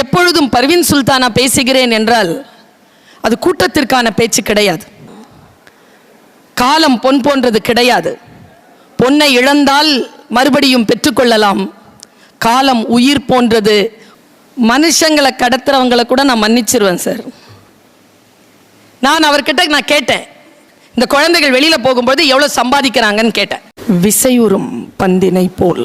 எப்பொழுதும் பர்வீன் சுல்தானா பேசுகிறேன் என்றால் அது கூட்டத்திற்கான பேச்சு கிடையாது. காலம் பொன் போன்றது கிடையாது. பொன்னை இழந்தால் மறுபடியும் பெற்றுக்கொள்ளலாம் காலம் உயிர் போன்றது. மனுஷங்களை கடத்துறவங்களை கூட நான் மன்னிச்சிருவேன் சார் நான் அவர்கிட்ட நான் கேட்டேன். இந்த குழந்தைகள் வெளியில் போகும்போது எவ்வளோ சம்பாதிக்கிறாங்கன்னு கேட்டேன். விசையுறும் பந்தினை போல்.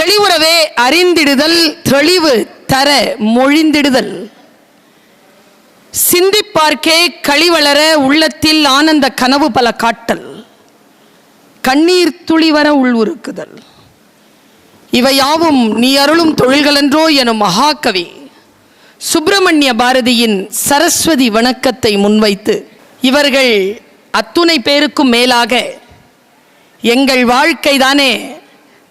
தெளிவுறவே அறிந்திடுதல் தெளிவு தர மொழிந்திடுதல். சிந்திப்பார்க்கே கழிவளர உள்ளத்தில் ஆனந்த கனவு பல காட்டல். கண்ணீர் துளிவர உள்வுருக்குதல் இவையாவும் நீ அருளும் தொழில்களன்றோ எனும் மகாகவி சுப்பிரமணிய பாரதியின் சரஸ்வதி வணக்கத்தை முன்வைத்து இவர்கள் அத்துணை பேருக்கும் மேலாக எங்கள் வாழ்க்கை தானே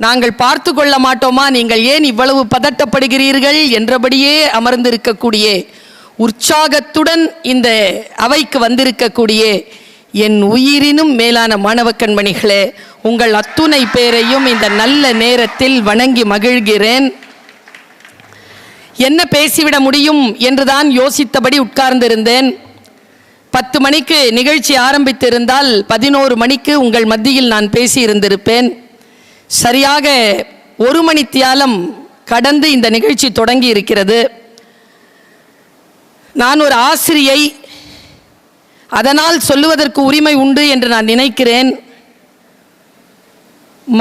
நாங்கள் பார்த்து கொள்ள மாட்டோமா? நீங்கள் ஏன் இவ்வளவு பதட்டப்படுகிறீர்கள்? என்றபடியே அமர்ந்திருக்கக்கூடிய உற்சாகத்துடன் இந்த அவைக்கு வந்திருக்கக்கூடிய என் உயிரினும் மேலான மாணவ கண்மணிகளே உங்கள் அத்துணை பேரையும் இந்த நல்ல நேரத்தில் வணங்கி மகிழ்கிறேன். என்ன பேசிவிட முடியும் என்றுதான் யோசித்தபடி உட்கார்ந்திருந்தேன். பத்து மணிக்கு நிகழ்ச்சி ஆரம்பித்திருந்தால் பதினோரு மணிக்கு உங்கள் மத்தியில் நான் பேசியிருந்திருப்பேன். சரியாக ஒரு மணி தியாலம் கடந்து இந்த நிகழ்ச்சி தொடங்கி இருக்கிறது. நான் ஒரு ஆசிரியை. அதனால் சொல்லுவதற்கு உரிமை உண்டு என்று நான் நினைக்கிறேன்.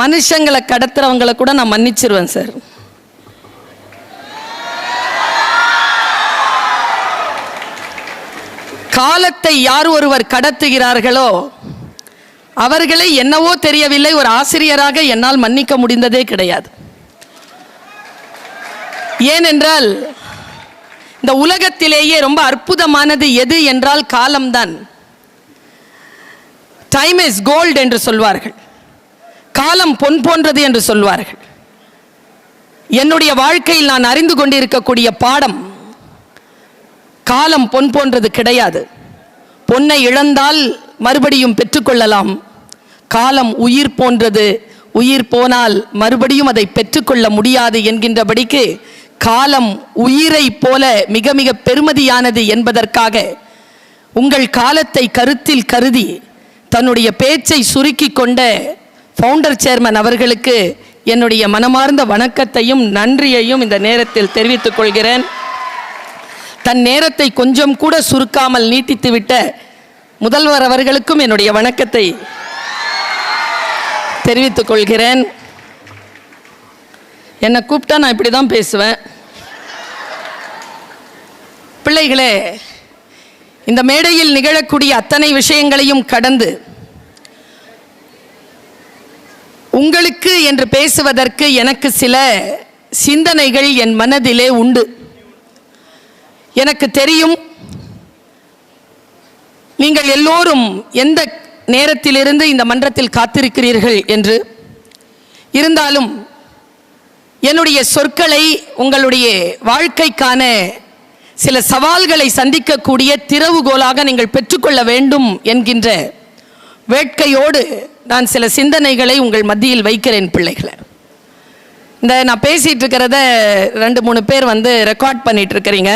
மனுஷங்களை கடத்துறவங்களை கூட நான் மன்னிச்சிருவேன் சார். காலத்தை யார் ஒருவர் கடத்துகிறார்களோ அவர்களை என்னவோ தெரியவில்லை ஒரு ஆசிரியராக என்னால் மன்னிக்க முடிந்ததே கிடையாது. ஏனென்றால் இந்த உலகத்திலேயே ரொம்ப அற்புதமானது எது என்றால் காலம்தான். டைம் இஸ் கோல்டு என்று சொல்வார்கள். காலம் பொன் போன்றது என்று சொல்வார்கள். என்னுடைய வாழ்க்கையில் நான் அறிந்து கொண்டிருக்கக்கூடிய பாடம் காலம் பொன் போன்றது கிடையாது. பொன்னை இழந்தால் மறுபடியும் பெற்றுக்கொள்ளலாம். காலம் உயிர் போன்றது. உயிர் போனால் மறுபடியும் அதை பெற்றுக்கொள்ள முடியாது என்கின்றபடிக்கு காலம் உயிரை போல மிக மிக பெருமதியானது என்பதற்காக உங்கள் காலத்தை கருத்தில் கருதி தன்னுடைய பேச்சை சுருக்கி கொண்ட ஃபவுண்டர் சேர்மன் அவர்களுக்கு என்னுடைய மனமார்ந்த வணக்கத்தையும் நன்றியையும் இந்த நேரத்தில் தெரிவித்துக் கொள்கிறேன். தன் நேரத்தை கொஞ்சம் கூட சுருக்காமல் நீட்டித்துவிட்ட முதல்வர் அவர்களுக்கும் என்னுடைய வணக்கத்தை தெரிவித்துக் கொள்கிறேன் என்னை கூப்பிட்டா நான் இப்படி தான் பேசுவேன். பிள்ளைகளே இந்த மேடையில் நிகழக்கூடிய அத்தனை விஷயங்களையும் கடந்து உங்களுக்கு என்று பேசுவதற்கு எனக்கு சில சிந்தனைகள் என் மனதிலே உண்டு. எனக்கு தெரியும் நீங்கள் எல்லோரும் எந்த நேரத்திலிருந்து இந்த மன்றத்தில் காத்திருக்கிறீர்கள் என்று. இருந்தாலும் என்னுடைய சொற்களை உங்களுடைய வாழ்க்கைக்கான சில சவால்களை சந்திக்கக்கூடிய திறவுகோலாக நீங்கள் பெற்றுக்கொள்ள வேண்டும் என்கின்ற வேட்கையோடு நான் சில சிந்தனைகளை உங்கள் மத்தியில் வைக்கிறேன் பிள்ளைகளை. இந்த நான் பேசிகிட்டு இருக்கிறத ரெண்டு மூணு பேர் வந்து ரெக்கார்ட் பண்ணிகிட்ருக்கிறீங்க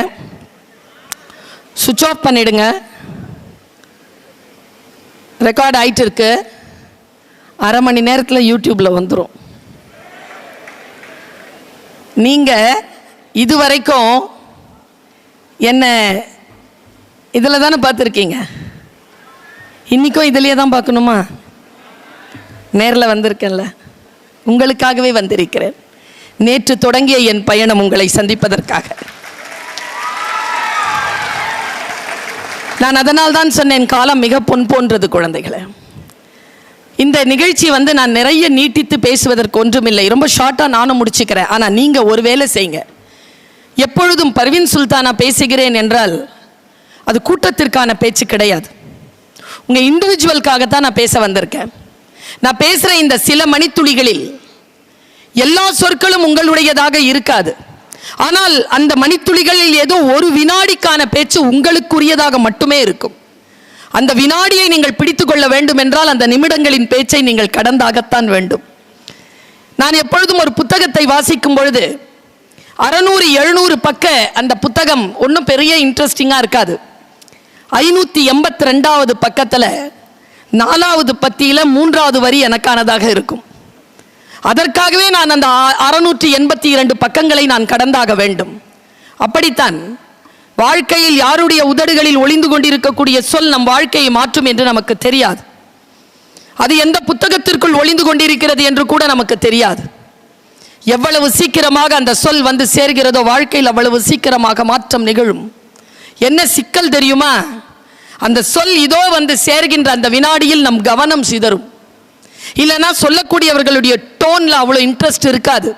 சுவிட்ச் ஆஃப் பண்ணிடுங்க. ரெக்கார்ட் ஆகிட்டு இருக்கு அரை மணி நேரத்தில் யூடியூப்பில் வந்துடும் நீங்கள் இது வரைக்கும் என்ன இதில் தானே பார்த்துருக்கீங்க? இன்றைக்கும் இதிலேயே தான் பார்க்கணுமா? நேரில் வந்திருக்கேன்ல. உங்களுக்காகவே வந்திருக்கிறேன். நேற்று தொடங்கிய என் பயணம் உங்களை சந்திப்பதற்காக. நான் அதனால் தான் சொன்னேன் காலம் மிக பொன் போன்றது குழந்தைகளை. இந்த நிகழ்ச்சி வந்து நான் நிறைய நீட்டித்து பேசுவதற்கு ஒன்றுமில்லை. ரொம்ப ஷார்ட்டாக நானும் முடிச்சுக்கிறேன். ஆனால் நீங்கள் ஒரு வேலை செய்யுங்க. எப்பொழுதும் பர்வீன் சுல்தானா பேசுகிறேன் என்றால் அது கூட்டத்திற்கான பேச்சு கிடையாது. உங்கள் இண்டிவிஜுவல்காகத்தான் நான் பேச வந்திருக்கேன். நான் பேசுகிற இந்த சில மணித்துளிகளில் எல்லா சொற்களும் உங்களுடையதாக இருக்காது. ஆனால் அந்த மணித்துளிகளில் ஏதோ ஒரு வினாடிக்கான பேச்சு உங்களுக்குரியதாக மட்டுமே இருக்கும். அந்த வினாடியை நீங்கள் பிடித்து கொள்ள வேண்டும் என்றால் அந்த நிமிடங்களின் பேச்சை நீங்கள் கடந்தாகத்தான் வேண்டும். நான் எப்பொழுதும் ஒரு புத்தகத்தை வாசிக்கும் பொழுது அறநூறு எழுநூறு பக்க அந்த புத்தகம் ஒன்றும் பெரிய இன்ட்ரெஸ்டிங்காக இருக்காது. ஐநூற்றி எண்பத்தி ரெண்டாவது பக்கத்தில் நாலாவது பத்தியில் மூன்றாவது வரி எனக்கானதாக இருக்கும். அதற்காகவே நான் அந்த அறுநூற்றி எண்பத்தி இரண்டு பக்கங்களை நான் கடந்தாக வேண்டும். அப்படித்தான் வாழ்க்கையில் யாருடைய உதடுகளில் ஒளிந்து கொண்டிருக்கக்கூடிய சொல் நம் வாழ்க்கையை மாற்றும் என்று நமக்கு தெரியாது. அது எந்த புத்தகத்திற்குள் ஒளிந்து கொண்டிருக்கிறது என்று கூட நமக்கு தெரியாது. எவ்வளவு சீக்கிரமாக அந்த சொல் வந்து சேர்கிறதோ வாழ்க்கையில் அவ்வளவு சீக்கிரமாக மாற்றம் நிகழும். என்ன சிக்கல் தெரியுமா? அந்த சொல் இதோ வந்து சேர்கின்ற அந்த வினாடியில் நம் கவனம் சிதறும். இல்லைன்னா சொல்லக்கூடியவர்களுடைய டோனில் அவ்வளோ இன்ட்ரெஸ்ட் இருக்காது.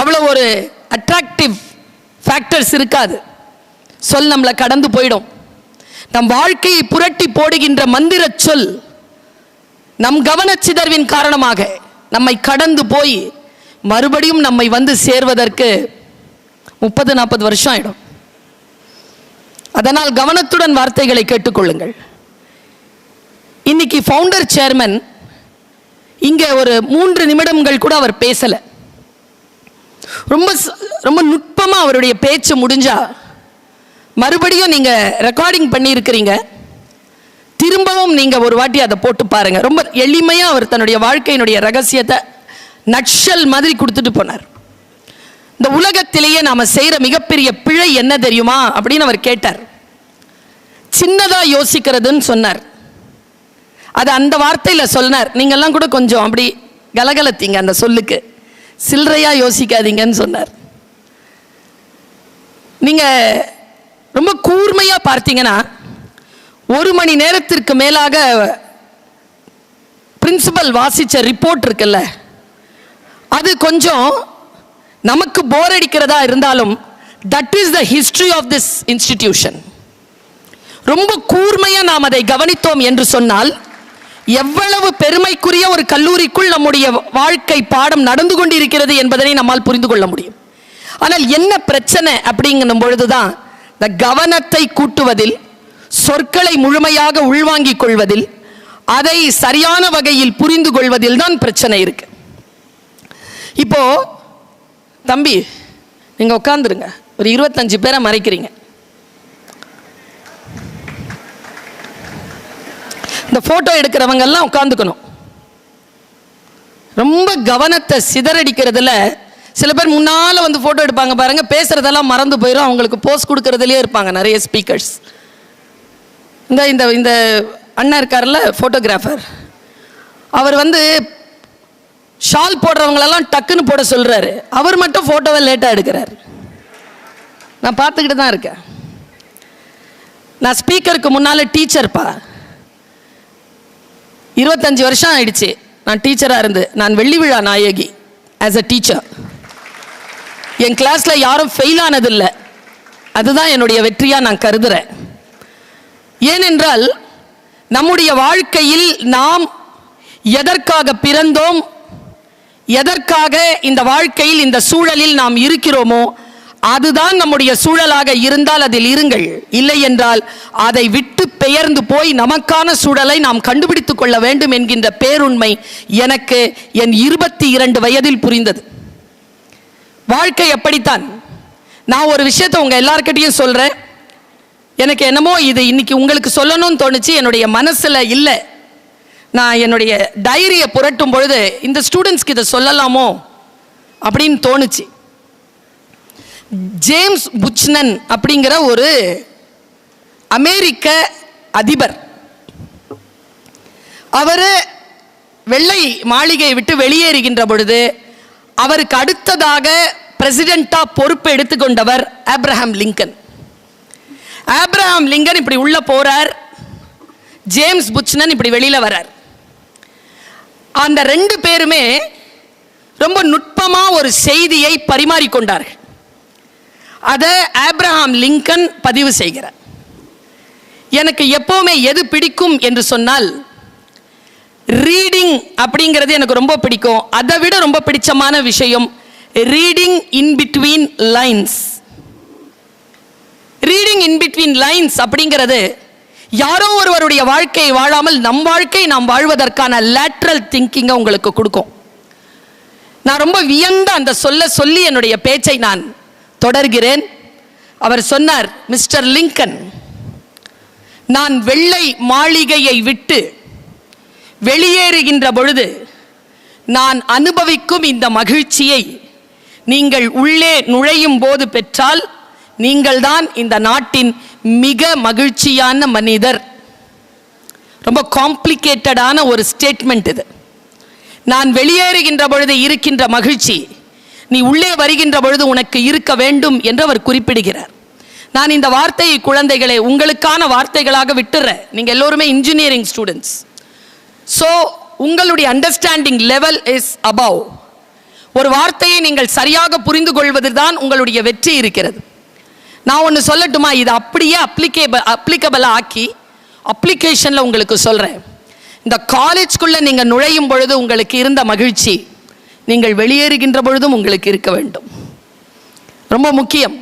அவ்வளோ ஒரு அட்ராக்டிவ் ஃபேக்டர்ஸ் இருக்காது. சொல் நம்மளை கடந்து போயிடும். நம் வாழ்க்கையை புரட்டி போடுகின்ற மந்திர சொல் நம் கவனச்சிதர்வின் காரணமாக நம்மை கடந்து போய் மறுபடியும் நம்மை வந்து சேர்வதற்கு முப்பது நாற்பது வருஷம் ஆயிடும். அதனால் கவனத்துடன் வார்த்தைகளை கேட்டுக்கொள்ளுங்கள். இன்னைக்கு ஃபவுண்டர் சேர்மன் இங்கே ஒரு மூன்று நிமிடங்கள் கூட அவர் பேசலை. ரொம்ப ரொம்ப நுட்பமாக அவருடைய பேச்சு முடிஞ்சா மறுபடியும் நீங்கள் ரெக்கார்டிங் பண்ணியிருக்கிறீங்க. திரும்பவும் நீங்கள் ஒரு வாட்டி அதை போட்டு பாருங்கள் ரொம்ப எளிமையாக அவர் தன்னுடைய வாழ்க்கையினுடைய ரகசியத்தை நட்ஷல் மாதிரி கொடுத்துட்டு போனார். இந்த உலகத்திலேயே நாம் செய்கிற மிகப்பெரிய பிழை என்ன தெரியுமா? அப்படின்னு அவர் கேட்டார். சின்னதாக யோசிக்கிறதுன்னு சொன்னார். அது அந்த வார்த்தையில் சொன்னார் நீங்கள்லாம் கூட கொஞ்சம் அப்படி கலகலத்தீங்க அந்த சொல்லுக்கு. சில்லறையாக யோசிக்காதீங்கன்னு சொன்னார். நீங்கள் ரொம்ப கூர்மையாக பார்த்தீங்கன்னா ஒரு மணி நேரத்திற்கு மேலாக பிரின்சிபல் வாசித்த ரிப்போர்ட் இருக்குல்ல அது கொஞ்சம் நமக்கு போர் அடிக்கிறதா இருந்தாலும் that is the history of this institution ரொம்ப கூர்மையாக நாம் அதை கவனித்தோம் என்று சொன்னால் எவ்வளவு பெருமைக்குரிய ஒரு கல்லூரிக்குள் நம்முடைய வாழ்க்கை பாடம் நடந்து கொண்டிருக்கிறது என்பதனை நம்மால் புரிந்து கொள்ள முடியும். ஆனால் என்ன பிரச்சனை அப்படிங்கும் பொழுதுதான் இந்த கவனத்தை கூட்டுவதில் சொற்களை முழுமையாக உள்வாங்கிக் கொள்வதில் அதை சரியான வகையில் புரிந்து கொள்வதில் தான் பிரச்சனை இருக்கு. இப்போ தம்பி நீங்க உட்காந்துருங்க ஒரு இருபத்தஞ்சு பேரை மறைக்கிறீங்க. இந்த ஃபோட்டோ எடுக்கிறவங்க எல்லாம் உட்காந்துக்கணும் ரொம்ப கவனத்தை சிதறடிக்கிறதுல சில பேர் முன்னால் வந்து ஃபோட்டோ எடுப்பாங்க பாருங்க பேசுறதெல்லாம் மறந்து போயிடும் அவங்களுக்கு போஸ்ட் கொடுக்குறதுலேயே இருப்பாங்க நிறைய ஸ்பீக்கர்ஸ் இந்த இந்த இந்த அண்ணன் இருக்கார்ல ஃபோட்டோகிராஃபர் அவர் வந்து ஷால் போடுறவங்களெல்லாம் டக்குன்னு போட சொல்கிறாரு அவர் மட்டும் ஃபோட்டோவை லேட்டாக எடுக்கிறார். நான் பார்த்துக்கிட்டு தான் இருக்கேன். நான் ஸ்பீக்கருக்கு முன்னால் டீச்சர்ப்பா இருபத்தஞ்சி வருஷம் ஆயிடுச்சு. நான் டீச்சராக இருந்து. நான் வெள்ளி விழா நாயகி ஆஸ் அ டீச்சர் என் கிளாஸில் யாரும் ஃபெயில் ஆனதில்லை. அதுதான் என்னுடைய வெற்றியாக நான் கருதுகிறேன் ஏனென்றால் நம்முடைய வாழ்க்கையில் நாம் எதற்காக பிறந்தோம் எதற்காக இந்த வாழ்க்கையில் இந்த சூழலில் நாம் இருக்கிறோமோ அதுதான் நம்முடைய சூழலாக இருந்தால் அதில் இருங்கள். இல்லை என்றால் அதை விட்டு பெயர்ந்து போய் நமக்கான சூழலை நாம் கண்டுபிடித்துக் கொள்ள வேண்டும் என்கின்ற பேருண்மை எனக்கு என் இருபத்தி இரண்டு வயதில் புரிந்தது. வாழ்க்கை எப்படித்தான் நான் ஒரு விஷயத்தை உங்கள் எல்லார்கிட்டையும் சொல்கிறேன் எனக்கு என்னமோ இது இன்னைக்கு உங்களுக்கு சொல்லணும்னு தோணுச்சு என்னுடைய மனசில் இல்லை. நான் என்னுடைய டைரியை புரட்டும் பொழுது இந்த ஸ்டூடெண்ட்ஸ்க்கு இதை சொல்லலாமோ அப்படின்னு தோணுச்சு. ஜேம்ஸ் புச்னன் அப்படிங்கிற ஒரு அமெரிக்க அதிபர். அவர் வெள்ளை மாளிகையை விட்டு வெளியேறுகின்ற பொழுது அவருக்கு அடுத்ததாக பிரசிடெண்டா பொறுப்பு எடுத்துக்கொண்டவர் ஆப்ரஹாம் லிங்கன். ஆப்ரஹாம் லிங்கன் இப்படி உள்ள போறார். ஜேம்ஸ் புச்னன் இப்படி வெளியில வரார். அந்த ரெண்டு பேருமே ரொம்ப நுட்பமா ஒரு செய்தியை பரிமாறிக்கொண்டார்கள். அதை ஆப்ரஹாம் லிங்கன் பதிவு செய்கிறார். எனக்கு எப்போவுமே எது பிடிக்கும் என்று சொன்னால் ரீடிங் அப்படிங்கிறது எனக்கு ரொம்ப பிடிக்கும். அதை விட ரொம்ப பிடிச்சமான விஷயம் reading in between lines reading in between lines அப்படிங்கிறது யாரோ ஒருவருடைய வாழ்க்கையை வாழாமல் நம் வாழ்க்கை நாம் வாழ்வதற்கான லேட்ரல் திங்கிங்கை உங்களுக்கு கொடுக்கும். நான் ரொம்ப வியந்த அந்த சொல்ல சொல்லி என்னுடைய பேச்சை நான் தொடர்கிறேன். அவர் சொன்னார் மிஸ்டர் லிங்கன் நான் வெள்ளை மாளிகையை விட்டு வெளியேறுகின்ற பொழுது நான் அனுபவிக்கும் இந்த மகிழ்ச்சியை நீங்கள் உள்ளே நுழையும் போது பெற்றால் நீங்கள்தான் இந்த நாட்டின் மிக மகிழ்ச்சியான மனிதர். ரொம்ப காம்ப்ளிகேட்டடான ஒரு ஸ்டேட்மெண்ட் இது. நான் வெளியேறுகின்ற பொழுது இருக்கின்ற மகிழ்ச்சி நீ உள்ளே வருகின்ற பொழுது உனக்கு இருக்க வேண்டும் என்று அவர் குறிப்பிடுகிறார். நான் இந்த வார்த்தையை குழந்தைகளை உங்களுக்கான வார்த்தைகளாக விட்டுறேன். நீங்கள் எல்லோருமே இன்ஜினியரிங் ஸ்டூடெண்ட்ஸ் ஸோ உங்களுடைய அண்டர்ஸ்டாண்டிங் லெவல் இஸ் அபவ் ஒரு வார்த்தையை நீங்கள் சரியாக புரிந்து கொள்வதில் தான் உங்களுடைய வெற்றி இருக்கிறது. நான் ஒன்று சொல்லட்டுமா? இது அப்படியே அப்ளிகேபிள் அப்ளிகபிள் ஆக்கி அப்ளிகேஷனில் உங்களுக்கு சொல்கிறேன் இந்த காலேஜ்குள்ளே நீங்கள் நுழையும் பொழுது உங்களுக்கு இருந்த மகிழ்ச்சி. நீங்கள் வெளியேறுகின்ற பொழுதும் உங்களுக்கு இருக்க வேண்டும். ரொம்ப முக்கியம்.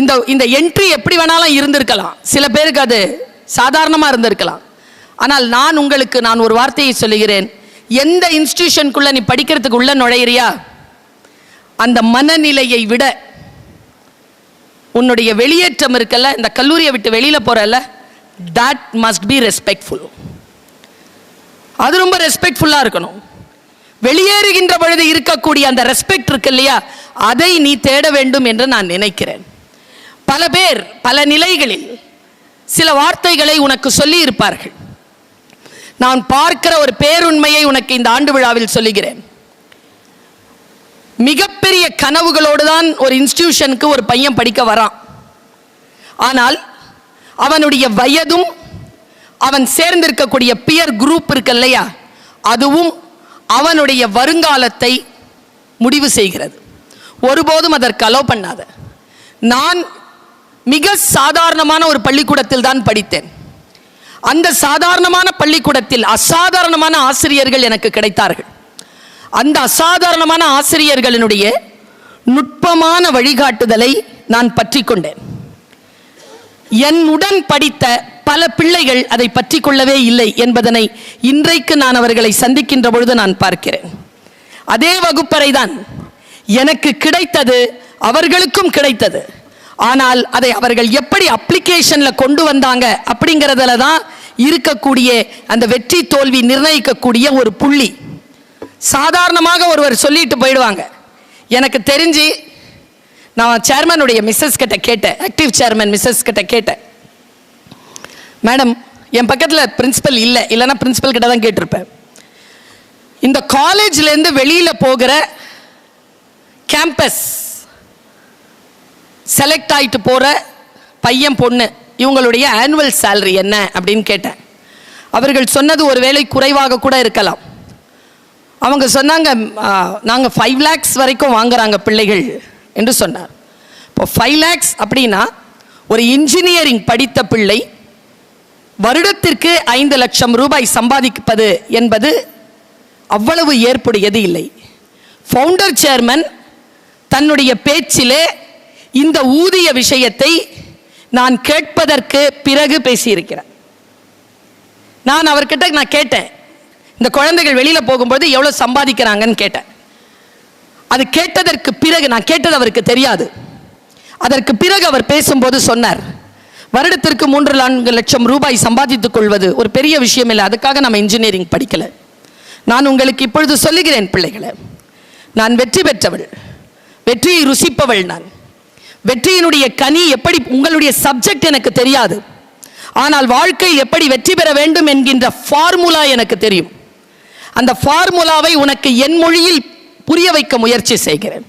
இந்த இந்த என்ட்ரி எப்படி வேணாலும் இருந்திருக்கலாம். சில பேருக்கு அது சாதாரணமாக இருந்திருக்கலாம். ஆனால் நான் உங்களுக்கு நான் ஒரு வார்த்தையை சொல்லுகிறேன். எந்த இன்ஸ்டியூஷனுக்குள்ளே நீ படிக்கிறதுக்கு உள்ள நுழையிறியா? அந்த மனநிலையை விட உன்னுடைய வெளியேற்றம் இருக்கல்ல இந்த கல்லூரியை விட்டு வெளியில் போகிறல்ல தட் மஸ்ட் பி ரெஸ்பெக்ட்ஃபுல் அது ரொம்ப ரெஸ்பெக்ட்ஃபுல்லாக இருக்கணும். வெளியேறுகின்ற பொழுது இருக்கக்கூடிய அந்த ரெஸ்பெக்ட் இருக்கு இல்லையா? அதை நீ தேட வேண்டும் என்று நான் நினைக்கிறேன். பல பேர் பல நிலைகளில் சில வார்த்தைகளை உனக்கு சொல்லி இருப்பார்கள் நான் பார்க்கிற ஒரு பேருண்மையை உனக்கு இந்த ஆண்டு விழாவில் சொல்லுகிறேன். மிகப்பெரிய கனவுகளோடு தான் ஒரு இன்ஸ்டிடியூஷனுக்கு ஒரு பையன் படிக்க வரான். ஆனால் அவனுடைய வயதும் அவன் சேர்ந்திருக்கக்கூடிய பியர் குரூப் இருக்கு இல்லையா? அதுவும் அவனுடைய வருங்காலத்தை முடிவு செய்கிறது. ஒருபோதும் அதற்கு அலோ பண்ணாத. நான் மிக சாதாரணமான ஒரு பள்ளிக்கூடத்தில் தான் படித்தேன். அந்த சாதாரணமான பள்ளிக்கூடத்தில் அசாதாரணமான ஆசிரியர்கள் எனக்கு கிடைத்தார்கள். அந்த அசாதாரணமான ஆசிரியர்களினுடைய நுட்பமான வழிகாட்டுதலை நான் பற்றி கொண்டேன். என்னுடன் படித்த பல பிள்ளைகள் அதை பற்றி கொள்ளவே இல்லை என்பதனை இன்றைக்கு நான் அவர்களை சந்திக்கின்ற பொழுது நான் பார்க்கிறேன். அதே வகுப்பறை தான் எனக்கு கிடைத்தது அவர்களுக்கும் கிடைத்தது. ஆனால் அதை அவர்கள் எப்படி அப்ளிகேஷனில் கொண்டு வந்தாங்க அப்படிங்கிறதுல தான் இருக்கக்கூடிய அந்த வெற்றி தோல்வி நிர்ணயிக்கக்கூடிய ஒரு புள்ளி. சாதாரணமாக ஒருவர் சொல்லிட்டு போயிடுவாங்க. எனக்கு தெரிஞ்சு நான் சேர்மனுடைய மிஸ்ஸஸ் கிட்ட கேட்டேன் ஆக்டிவ் சேர்மன் மிஸ்ஸஸ் கிட்ட கேட்டேன். மேடம் என் பக்கத்தில் பிரின்சிபல் இல்லை. இல்லைன்னா பிரின்சிபல் கிட்ட தான் கேட்டிருப்பேன். இந்த காலேஜ்லேருந்து வெளியில் போகிற கேம்பஸ் செலக்ட் ஆகிட்டு போகிற பையன் பொண்ணு இவங்களுடைய ஆனுவல் சேலரி என்ன அப்படின்னு கேட்டேன். அவர்கள் சொன்னது ஒரு வேலை குறைவாக கூட இருக்கலாம். அவங்க சொன்னாங்க நாங்கள் ஃபைவ் லேக்ஸ் வரைக்கும் வாங்குறாங்க பிள்ளைகள் என்று சொன்னார். இப்போ ஃபைவ் லேக்ஸ் அப்படின்னா ஒரு இன்ஜினியரிங் படித்த பிள்ளை வருடத்திற்கு ஐந்து லட்சம் ரூபாய் சம்பாதிப்பது என்பது அவ்வளவு ஏற்புடையது இல்லை. ஃபவுண்டர் சேர்மன் தன்னுடைய பேச்சிலே இந்த ஊதிய விஷயத்தை நான் கேட்பதற்கு பிறகு பேசியிருக்கிறேன் நான் அவர்கிட்ட நான் கேட்டேன் இந்த குழந்தைகள் வெளியில் போகும்போது எவ்வளோ சம்பாதிக்கிறாங்கன்னு கேட்டேன். அது கேட்டதற்கு பிறகு நான் கேட்டது அவருக்கு தெரியாது. அதற்கு பிறகு அவர் பேசும்போது சொன்னார் வருடத்திற்கு மூன்று நான்கு லட்சம் ரூபாய் சம்பாதித்துக் கொள்வது ஒரு பெரிய விஷயம் இல்லை அதுக்காக நம்ம இன்ஜினியரிங் படிக்கல. நான் உங்களுக்கு இப்பொழுது சொல்லுகிறேன் பிள்ளைகளை நான் வெற்றி பெற்றவள் வெற்றியை ருசிப்பவள் நான். வெற்றியினுடைய கனி எப்படி உங்களுடைய சப்ஜெக்ட் எனக்கு தெரியாது. ஆனால் வாழ்க்கை எப்படி வெற்றி பெற வேண்டும் என்கின்ற ஃபார்முலா எனக்கு தெரியும். அந்த ஃபார்முலாவை உனக்கு என் மொழியில் புரிய வைக்க முயற்சி செய்கிறேன்.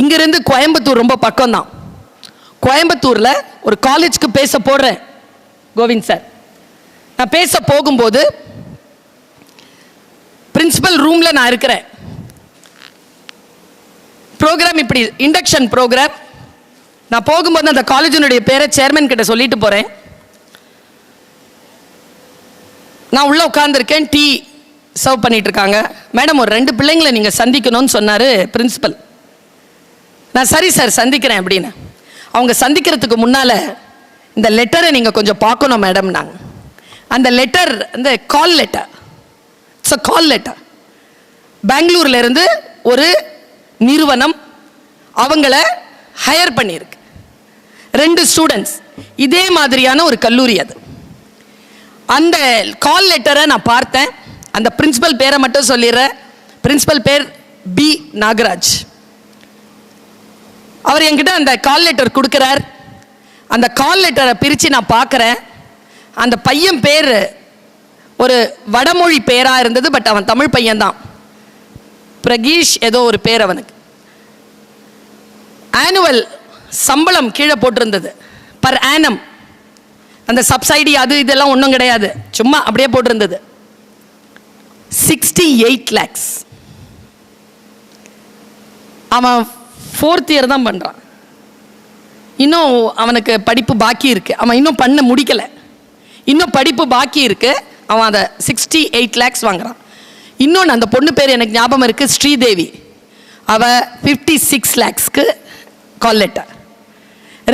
இங்கிருந்து கோயம்புத்தூர் ரொம்ப பக்கம்தான். கோயம்புத்தூரில் ஒரு காலேஜ்க்கு பேச போடுறேன் கோவிந்த் சார். நான் பேச போகும்போது பிரின்சிபல் ரூமில் நான் இருக்கிறேன். ப்ரோக்ராம் இப்படி இண்டக்ஷன் ப்ரோக்ராம் நான் போகும்போது அந்த காலேஜினுடைய பேரை சேர்மன் கிட்ட சொல்லிட்டு போகிறேன் நான் உள்ளே உட்காந்துருக்கேன் டீ சர்வ் பண்ணிட்டு இருக்காங்க. மேடம் ஒரு ரெண்டு பிள்ளைங்களை நீங்கள் சந்திக்கணும்னு சொன்னார் பிரின்சிபல் நான் சரி சார் சந்திக்கிறேன் அப்படின்னு. அவங்க சந்திக்கிறதுக்கு முன்னால் இந்த லெட்டரை நீங்கள் கொஞ்சம் பார்க்கணும் மேடம் நாங்கள் அந்த லெட்டர் இந்த call letter it's a call letter பெங்களூர்லேருந்து ஒரு நிறுவனம் அவங்கள ஹையர் பண்ணியிருக்கு. ரெண்டு ஸ்டூடெண்ட்ஸ் இதே மாதிரியான ஒரு கல்லூரி அது. அந்த கால் லெட்டரை நான் பார்த்தேன். அந்த பிரின்ஸிபல் பேரை மட்டும் சொல்லிடுறேன். பிரின்சிபல் பேர் பி நாகராஜ். அவர் என்கிட்ட அந்த கால் லெட்டர் கொடுக்குறார். அந்த கால் லெட்டரை பிரித்து நான் பார்க்குறேன். அந்த பையன் பேர் ஒரு வடமொழி பேராக இருந்தது பட் அவன் தமிழ் பையன்தான். பிரகீஷ் ஏதோ ஒரு பேர் அவனுக்கு. ஆனுவல் சம்பளம் கீழே போட்டிருந்தது. பர் ஆனம் அந்த சப்சைடி அது இதெல்லாம் ஒன்றும் கிடையாது. சும்மா அப்படியே போட்டிருந்தது. சிக்ஸ்டி எயிட் லேக்ஸ் அவன் ஃபோர்த் இயர் தான் பண்ணுறான் இன்னும் அவனுக்கு படிப்பு பாக்கி இருக்குது அவன் இன்னும் பண்ண முடிக்கலை. இன்னும் படிப்பு பாக்கி இருக்கு. அவன் அதை சிக்ஸ்டி எயிட் லேக்ஸ் வாங்குறான். இன்னொன்று அந்த பொண்ணு பேர் எனக்கு ஞாபகம் இருக்குது ஸ்ரீதேவி. அவ ஃபிஃப்டி சிக்ஸ் லேக்ஸ்க்கு கால் லெட்டர்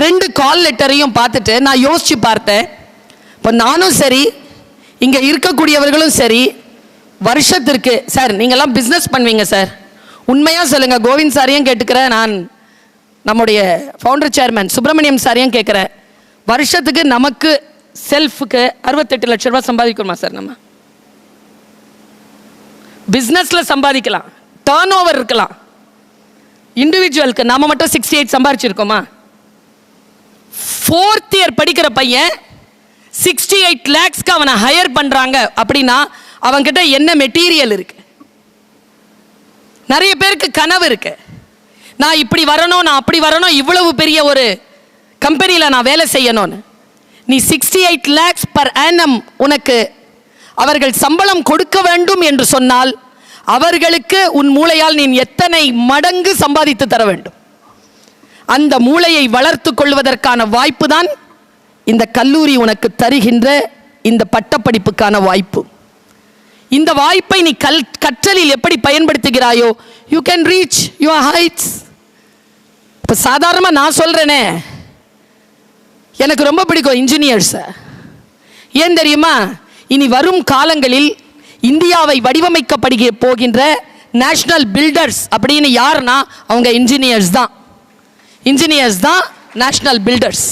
ரெண்டு கால் லெட்டரையும் பார்த்துட்டு நான் யோசித்து பார்த்தேன். இப்போ நானும் சரி இங்கே இருக்கக்கூடியவர்களும் சரி வருஷத்திற்கு சார் நீங்கள்லாம் பிஸ்னஸ் பண்ணுவீங்க சார். உண்மையாக சொல்லுங்கள் கோவிந்த் சாரையும் கேட்டுக்கிறேன் நான் நம்முடைய ஃபவுண்டர் சேர்மேன் சுப்பிரமணியம் சாரையும் கேட்குறேன். வருஷத்துக்கு நமக்கு செல்ஃபுக்கு அறுபத்தெட்டு லட்ச ரூபா சம்பாதிக்கணுமா சார் நம்ம? பிஸ்னஸில் சம்பாதிக்கலாம் டேர்ன் ஓவர் இருக்கலாம். இண்டிவிஜுவலுக்கு நாம மட்டும் சிக்ஸ்டி எயிட் சம்பாரிச்சிருக்கோமா? ஃபோர்த் இயர் படிக்கிற பையன் சிக்ஸ்டி எயிட் லேக்ஸ்க்கு அவனை ஹையர் பண்ணுறாங்க அப்படின்னா அவன்கிட்ட என்ன மெட்டீரியல் இருக்குது நிறைய பேருக்கு கனவு இருக்கு. நான் இப்படி வரணும் நான் அப்படி வரணும் இவ்வளவு பெரிய ஒரு கம்பெனியில் நான் வேலை செய்யணும்னு. நீ sixty eight lakhs per annum உனக்கு அவர்கள் சம்பளம் கொடுக்க வேண்டும் என்று சொன்னால் அவர்களுக்கு உன் மூளையால் நீ எத்தனை மடங்கு சம்பாதித்து தர வேண்டும். அந்த மூளையை வளர்த்து கொள்வதற்கான வாய்ப்பு தான் இந்த கல்லூரி உனக்கு தருகின்ற இந்த பட்டப்படிப்புக்கான வாய்ப்பு. இந்த வாய்ப்பை நீ கல் கற்றலில் எப்படி பயன்படுத்துகிறாயோ you can reach your heights இப்போ சாதாரணமாக நான் சொல்கிறேனே எனக்கு ரொம்ப பிடிக்கும் இன்ஜினியர்ஸை ஏன் தெரியுமா? இனி வரும் காலங்களில் இந்தியாவை வடிவமைக்கப்படுகிற போகின்ற நேஷ்னல் பில்டர்ஸ் அப்படின்னு யாருன்னா அவங்க இன்ஜினியர்ஸ் தான். இன்ஜினியர்ஸ் தான் நேஷ்னல் பில்டர்ஸ்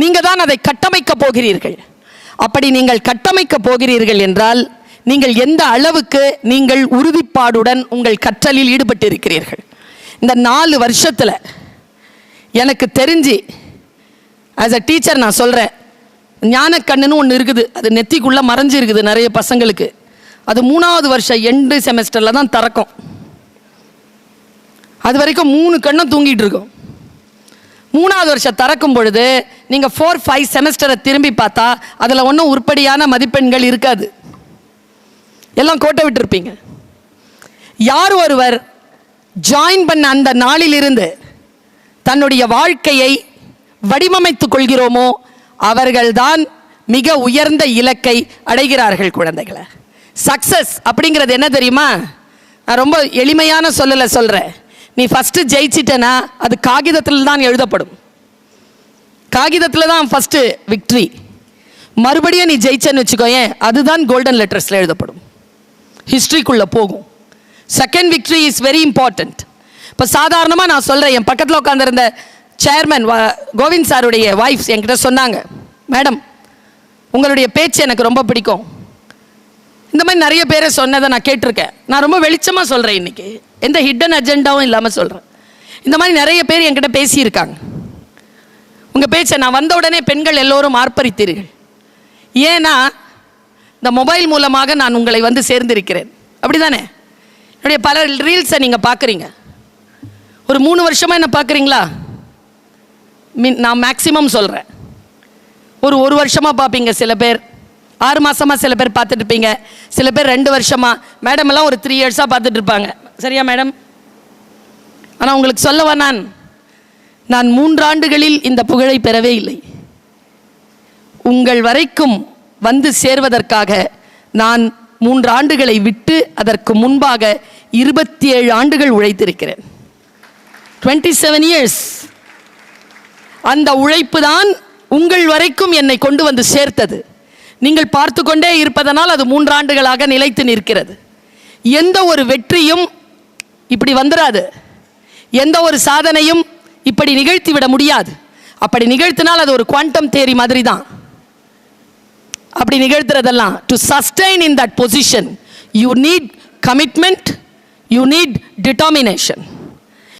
நீங்கள் தான் அதை கட்டமைக்க போகிறீர்கள். அப்படி நீங்கள் கட்டமைக்க போகிறீர்கள் என்றால் நீங்கள் எந்த அளவுக்கு நீங்கள் உறுதிப்பாடுடன் உங்கள் கற்றலில் ஈடுபட்டு இருக்கிறீர்கள் இந்த நாலு வருஷத்தில் எனக்கு தெரிஞ்சு ஆஸ் அ டீச்சர் நான் சொல்கிறேன் ஞானக்கண்ணுன்னு ஒன்று இருக்குது. அது நெத்திக்குள்ளே மறைஞ்சு இருக்குது நிறைய பசங்களுக்கு. அது மூணாவது வருஷம் எண்டு செமஸ்டரில் தான் திறக்கும். அது வரைக்கும் மூணு கண்ணும் தூங்கிட்டு இருக்கும். மூணாவது வருஷம் திறக்கும் பொழுது நீங்கள் ஃபோர் ஃபைவ் செமஸ்டரை திரும்பி பார்த்தா அதில் ஒன்றும் உருப்படியான மதிப்பெண்கள் இருக்காது. எல்லாம் கோட்டை விட்டுருப்பீங்க. யார் ஒருவர் ஜாயின் பண்ண அந்த நாளிலிருந்து தன்னுடைய வாழ்க்கையை வடிவமைத்துக் கொள்கிறோமோ அவர்கள்தான் மிக உயர்ந்த இலக்கை அடைகிறார்கள் குழந்தைகளை. சக்சஸ் அப்படிங்கிறது என்ன தெரியுமா? நான் ரொம்ப எளிமையான சொல்லலை சொல்கிறேன் நீ ஃபஸ்ட்டு ஜெயிச்சிட்டனா அது காகிதத்தில் தான் எழுதப்படும். காகிதத்தில் தான் ஃபஸ்ட்டு விக்ட்ரி மறுபடியும் நீ ஜெயிச்சேன்னு வச்சுக்கோயேன் அதுதான் கோல்டன் லெட்டர்ஸில் எழுதப்படும். ஹிஸ்ட்ரிக்குள்ளே போகும். Second victory is very important இப்போ சாதாரணமாக நான் சொல்கிறேன் என் பக்கத்தில் உட்காந்துருந்த சேர்மன் கோவிந்த் சாருடைய ஒய்ஃப்ஸ் என்கிட்ட சொன்னாங்க மேடம் உங்களுடைய பேச்சு எனக்கு ரொம்ப பிடிக்கும். இந்த மாதிரி நிறைய பேரை சொன்னதை நான் கேட்டிருக்கேன். நான் ரொம்ப வெளிச்சமாக சொல்கிறேன் இன்றைக்கி எந்த ஹிடன் அஜெண்டாவும் இல்லாமல் சொல்கிறேன் இந்த மாதிரி நிறைய பேர் என்கிட்ட பேசியிருக்காங்க. உங்கள் பேச்சை நான் வந்த உடனே பெண்கள் எல்லோரும் ஆர்ப்பரித்தீர்கள் ஏன்னா இந்த மொபைல் மூலமாக நான் உங்களை வந்து சேர்ந்திருக்கிறேன். அப்படி தானே என்னுடைய பல ரீல்ஸை நீங்கள் பார்க்குறீங்க ஒரு மூணு வருஷமாக என்ன பார்க்குறீங்களா மீன் நான் மேக்சிமம் சொல்கிறேன் ஒரு ஒரு வருஷமாக பார்ப்பீங்க சில பேர். ஆறு மாதமாக சில பேர் பார்த்துட்டு இருப்பீங்க சில பேர் ரெண்டு வருஷமாக மேடம் எல்லாம் ஒரு த்ரீ இயர்ஸாக பார்த்துட்டு இருப்பாங்க சரியா மேடம் ஆனால் உங்களுக்கு சொல்லவா நான்? நான் மூன்றாண்டுகளில் இந்த புகழை பெறவே இல்லை. உங்கள் வரைக்கும் வந்து சேர்வதற்காக நான் மூன்று ஆண்டுகளை விட்டு அதற்கு முன்பாக இருபத்தி ஏழு ஆண்டுகள் உழைத்திருக்கிறேன். டுவெண்ட்டி செவன் இயர்ஸ் அந்த உழைப்பு தான் உங்கள் வரைக்கும் என்னை கொண்டு வந்து சேர்த்தது. நீங்கள் பார்த்து கொண்டே இருப்பதனால் அது மூன்றாண்டுகளாக நிலைத்து நிற்கிறது. எந்த ஒரு வெற்றியும் இப்படி வந்துடாது எந்த ஒரு சாதனையும் இப்படி நிகழ்த்தி விட முடியாது. அப்படி நிகழ்த்தினால் அது ஒரு குவாண்டம் தேரி மாதிரி தான் அப்படி நிகழ்த்துறதெல்லாம் to sustain in that position you need commitment you need determination